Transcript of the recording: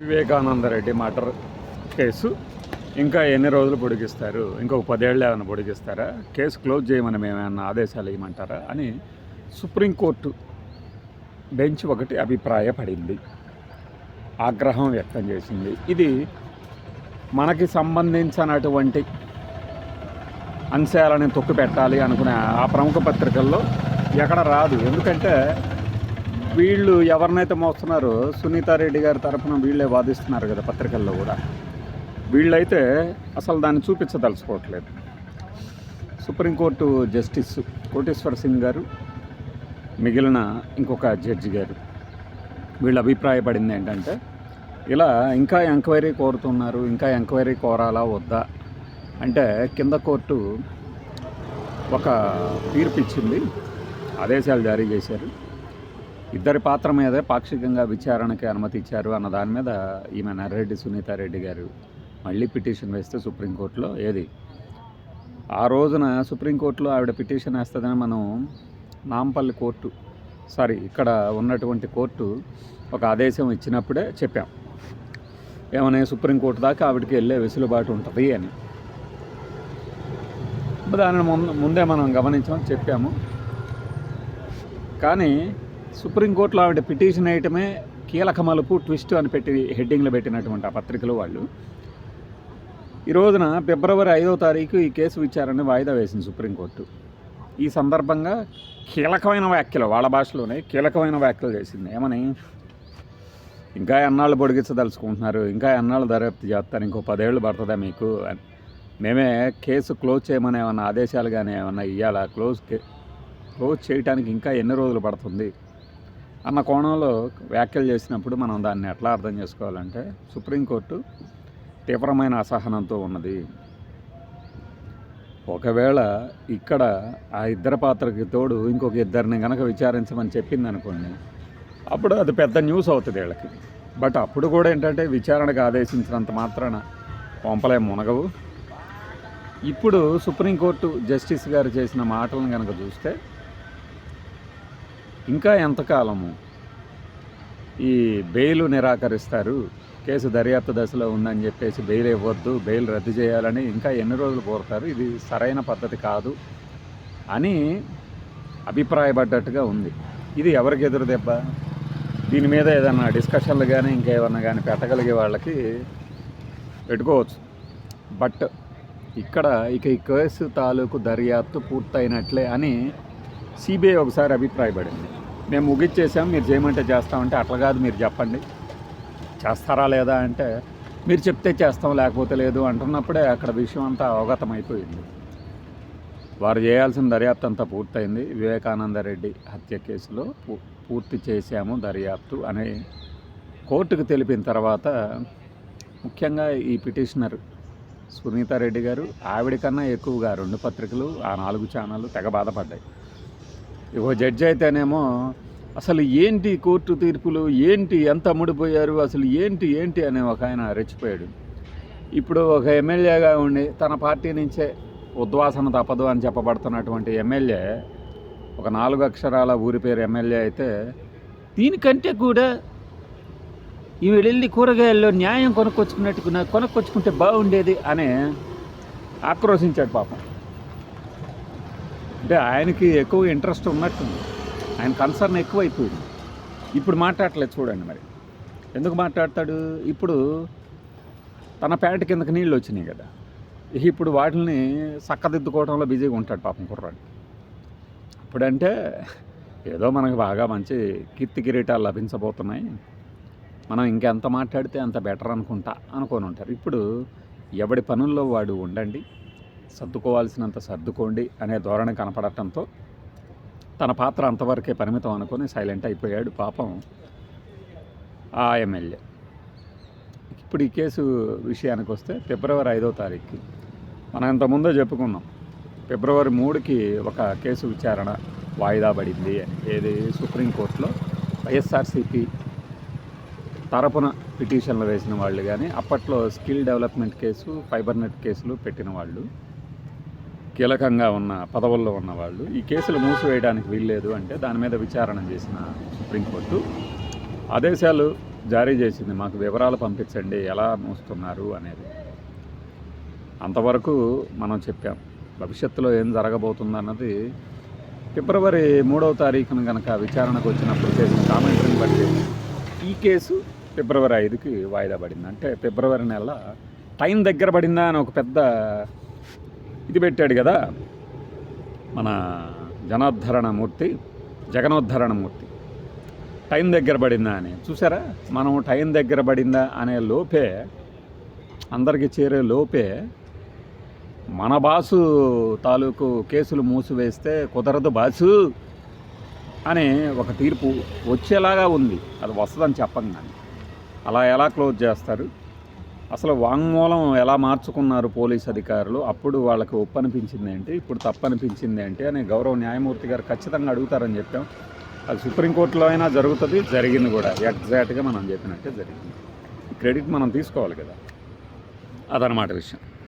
Vivekananda Reddy murder case. ఇంకా ఎన్ని రోజులు పొడిగిస్తారు? ఇంకొక పదేళ్ళు ఏమైనా పొడిగిస్తారా? కేసు క్లోజ్ చేయమని మేము ఏమైనా ఆదేశాలు ఇవ్వమంటారా? అని సుప్రీంకోర్టు బెంచ్ ఒకటి అభిప్రాయపడింది. ఆగ్రహం వ్యక్తం చేసింది. ఇది మనకి సంబంధించినటువంటి అంశాలని తొక్కు పెట్టాలి అనుకునే ఆ ప్రముఖ పత్రికల్లో ఎక్కడ రాదు. ఎందుకంటే వీళ్ళు ఎవరినైతే మోస్తున్నారో సునీతారెడ్డి గారి తరఫున వీళ్ళే వాదిస్తున్నారు కదా పత్రికల్లో కూడా. వీళ్ళైతే అసలు దాన్ని చూపించదలుచుకోవట్లేదు. Supreme court justice Koteswara Singh గారు మిగిలిన ఇంకొక జడ్జి గారు వీళ్ళు అభిప్రాయపడింది ఏంటంటే ఇలా ఇంకా ఎంక్వైరీ కోరుతున్నారు ఇంకా ఎంక్వైరీ కోరాలా వద్దా అంటే కింద కోర్టు ఒక తీర్పు ఇచ్చింది ఆదేశాలు జారీ చేశారు. ఇద్దరి పాత్ర మీదే పాక్షికంగా విచారణకి అనుమతి ఇచ్చారు అన్న దాని మీద ఈమె నర్రెడ్డి సునీతారెడ్డి గారు మళ్ళీ పిటిషన్ వేస్తే సుప్రీంకోర్టులో ఏది? ఆ రోజున సుప్రీంకోర్టులో ఆవిడ పిటిషన్ వేస్తుందని మనం నాంపల్లి కోర్టు సారీ ఇక్కడ ఉన్నటువంటి కోర్టు ఒక ఆదేశం ఇచ్చినప్పుడే చెప్పాం. ఏమని? సుప్రీంకోర్టు దాకా ఆవిడకి వెళ్ళే వెసులుబాటు ఉంటుంది అని. దానిని ముందు ముందే మనం గమనించాం చెప్పాము. కానీ సుప్రీంకోర్టులో ఆవిడ పిటిషన్ వేయటమే కీలక మలుపు ట్విస్ట్ అని పెట్టి హెడ్డింగ్లో పెట్టినటువంటి ఆ పత్రికలు వాళ్ళు. ఈ రోజున ఫిబ్రవరి ఐదో తారీఖు ఈ కేసు విచారణ వాయిదా వేసింది సుప్రీంకోర్టు. ఈ సందర్భంగా కీలకమైన వ్యాఖ్యలు వాళ్ళ భాషలోనే కీలకమైన వ్యాఖ్యలు చేసింది. ఏమని? ఇంకా ఎన్నాళ్ళు పొడిగించదలుచుకుంటున్నారు? ఇంకా ఎన్నాళ్ళు దర్యాప్తు చేస్తారు? ఇంకో పదేళ్ళు పడుతుందా మీకు? అని. మేమే కేసు క్లోజ్ చేయమని ఏమన్నా ఆదేశాలు కానీ ఏమన్నా ఇవ్వాలా క్లోజ్ క్లోజ్ చేయడానికి ఇంకా ఎన్ని రోజులు పడుతుంది? అన్న కోణంలో వ్యాఖ్యలు చేసినప్పుడు మనం దాన్ని ఎట్లా అర్థం చేసుకోవాలంటే సుప్రీంకోర్టు తీవ్రమైన అసహనంతో ఉన్నది. ఒకవేళ ఇక్కడ ఆ ఇద్దరి పాత్రకి తోడు ఇంకొక ఇద్దరిని కనుక విచారించమని చెప్పింది అనుకోండి అప్పుడు అది పెద్ద న్యూస్ అవుతుంది వీళ్ళకి. బట్ అప్పుడు కూడా ఏంటంటే విచారణకు ఆదేశించినంత మాత్రాన పంపలే మునగవు. ఇప్పుడు సుప్రీంకోర్టు జస్టిస్ గారు చేసిన మాటలను కనుక చూస్తే ఇంకా ఎంతకాలము? ఈ బెయిల్ నిరాకరిస్తారు. కేసు దర్యాప్తు దశలో ఉందని చెప్పేసి బెయిల్ ఇవ్వద్దు బెయిల్ రద్దు చేయాలని ఇంకా ఎన్ని రోజులు కోరుతారు? ఇది సరైన పద్ధతి కాదు అని అభిప్రాయపడ్డట్టుగా ఉంది. ఇది ఎవరికి ఎదురు దెబ్బ? దీని మీద ఏదైనా డిస్కషన్లు కానీ ఇంకేమన్నా కానీ పెట్టగలిగే వాళ్ళకి పెట్టుకోవచ్చు. బట్ ఇక్కడ ఇక ఈ కేసు తాలూకు దర్యాప్తు పూర్తయినట్లే అని సిబిఐ ఒకసారి అభిప్రాయపడింది. మేము ముగిచ్చేసాం మీరు చేయమంటే చేస్తామంటే అట్లా కాదు మీరు చెప్పండి. చేస్తారా లేదా అంటే మీరు చెప్తే చేస్తాం లేకపోతే లేదు అంటున్నప్పుడే అక్కడ విషయం అంతా అవగతం అయిపోయింది వారు చేయాల్సిన దర్యాప్తు అంతా పూర్తయింది. వివేకానంద రెడ్డి హత్య కేసులో పూ- పూర్తి చేశాము దర్యాప్తు అని కోర్టుకు తెలిపిన తర్వాత ముఖ్యంగా ఈ పిటిషనర్ సునీతారెడ్డి గారు ఆవిడ కన్నా ఎక్కువగా రెండు పత్రికలు ఆ నాలుగు ఛానళ్ళు తెగ బాధపడ్డాయి. ఇగో జడ్జి అయితేనేమో అసలు ఏంటి కోర్టు తీర్పులు ఏంటి ఎంత అమ్ముడిపోయారు అసలు ఏంటి ఏంటి అనే ఒక ఆయన రెచ్చిపోయాడు. ఇప్పుడు ఒక ఎమ్మెల్యేగా ఉండి తన పార్టీ నుంచే ఉద్వాసన తప్పదు అని చెప్పబడుతున్నటువంటి ఎమ్మెల్యే ఒక నాలుగు అక్షరాల ఊరి పేరు ఎమ్మెల్యే అయితే దీనికంటే కూడా ఈ వెళ్ళి కూరగాయల్లో న్యాయం కొనుక్కొచ్చుకున్నట్టుగా కొనుక్కొచ్చుకుంటే బాగుండేది అని ఆక్రోశించాడు పాపం. అంటే ఆయనకి ఎక్కువ ఇంట్రెస్ట్ ఉన్నట్టుంది. ఆయన కన్సర్న్ ఎక్కువైపోయింది. ఇప్పుడు మాట్లాడట్లేదు చూడండి మరి. ఎందుకు మాట్లాడతాడు? ఇప్పుడు తన ప్యాంట్ కిందకి నీళ్ళు వచ్చినాయి కదా. ఇప్పుడు వాటిని చక్కదిద్దుకోవడంలో బిజీగా ఉంటాడు పాపం కుర్రాడు. ఇప్పుడంటే ఏదో మనకు బాగా మంచి కీర్తి కిరీటాలు లభించబోతున్నాయి. మనం ఇంకెంత మాట్లాడితే అంత బెటర్ అనుకుంటా అనుకొని ఉంటారు. ఇప్పుడు ఎవడి పనుల్లో వాడు ఉండండి. సర్దుకోవాల్సినంత సర్దుకోండి అనే ధోరణి కనపడటంతో తన పాత్ర అంతవరకే పరిమితం అనుకొని సైలెంట్ అయిపోయాడు పాపం ఆ ఎమ్మెల్యే. ఇప్పుడు ఈ కేసు విషయానికి వస్తే ఫిబ్రవరి ఐదో తారీఖుకి మనం ఇంతకుముందే చెప్పుకున్నాం. ఫిబ్రవరి మూడుకి ఒక కేసు విచారణ వాయిదా పడింది ఏది? సుప్రీంకోర్టులో వైఎస్ఆర్సీపీ తరపున పిటిషన్లు వేసిన వాళ్ళు కానీ అప్పట్లో skill development case fibre net కేసులు పెట్టిన వాళ్ళు కీలకంగా ఉన్న పదవుల్లో ఉన్న వాళ్ళు ఈ కేసులు మూసివేయడానికి వీల్లేదు అంటే దాని మీద విచారణ చేసిన సుప్రీంకోర్టు. ఆదేశాలు జారీ చేసింది మాకు వివరాలు పంపించండి ఎలా మూస్తున్నారు అనేది. అంతవరకు మనం చెప్పాం భవిష్యత్తులో ఏం జరగబోతుందన్నది ఫిబ్రవరి మూడవ తారీఖున కనుక విచారణకు వచ్చినప్పుడు చేసిన కామెంట్ని బట్టి ఈ కేసు ఫిబ్రవరి ఐదుకి వాయిదా పడింది. అంటే ఫిబ్రవరి నెల టైం దగ్గర పడిందా అని ఒక పెద్ద ఇది పెట్టాడు కదా. మన జనోద్ధరణమూర్తి జగనోద్ధరణమూర్తి. టైం దగ్గర పడిందా అని. చూసారా? మనం టైం దగ్గర పడిందా అనే లోపే అందరికీ చేరే లోపే మన బాసు తాలూకు కేసులు మూసివేస్తే కుదరదు బాసు అనే ఒక తీర్పు వచ్చేలాగా ఉంది. అది వస్తుందని చెప్పం కానీ అలా ఎలా క్లోజ్ చేస్తారు? అసలు వాంగ్మూలం ఎలా మార్చుకున్నారు పోలీస్ అధికారులు? అప్పుడు వాళ్ళకి ఒప్పు అనిపించింది ఏంటి? ఇప్పుడు తప్పనిపించింది ఏంటి అని గౌరవ న్యాయమూర్తి గారు ఖచ్చితంగా అడుగుతారని చెప్పాం. అది సుప్రీంకోర్టులో అయినా జరుగుతుంది జరిగింది కూడా. ఎగ్జాక్ట్గా మనం చెప్పినట్టే జరిగింది. క్రెడిట్ మనం తీసుకోవాలి కదా. అదనమాట విషయం.